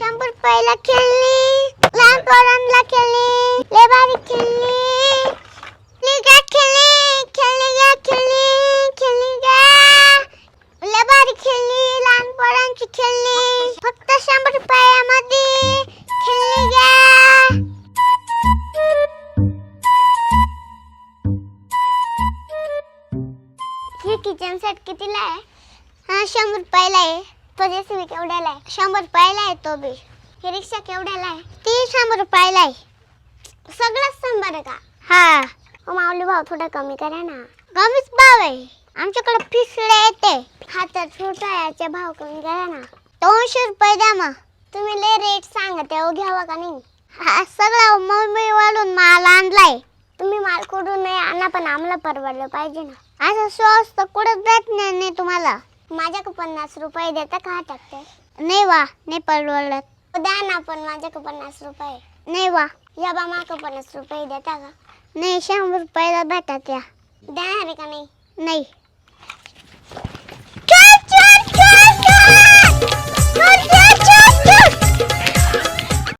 शंभर पहिला खेळली. लहान पोरांना खेळली. लय भारी खेळली. लिगा खेळली. खेळली गा खेळली खेळली गा लय भारी खेळली. लहान पोरांची खेळली. फक्त शंभर रुपयामध्ये खेळली गा हे किचन सेट कितीला आहे? हा शंभर रुपयाला आहे. तो जेसीबी केवढ्याला आहे? शंभर रुपयाला आहे तो बी. ही रिक्षा केवढ्याला आहे? ती शंभर रुपयाला आहे. सगळंच शंभर का? हा. हो माऊली भाऊ थोडा कमी करा ना. कमीच भाव आहे. आमच्याकडे फिसडे येते. हा तर छोटा याचे भाव कमी करा ना. दोनशे रुपये द्या मग. तुम्ही लय रेट सांगा तेव्हा घ्यावा का नाही? हा सगळा मुंबई वाढून माल आणलाय. तुम्ही माल कुठून नाही आणा पण आम्हाला परवडलं पाहिजे ना. असं स्वस्त कुठं भेटणार नाही तुम्हाला? माझ्या पन्नास रुपये देता का टाकते नाही वा नाही परवडत. द्या ना पण माझ्या पन्नास रुपये. नाही वा या बा माक पन्नास रुपये देता का? नाही शंभर रुपयाला भेटत या. द्या आहे का नाही? नाही.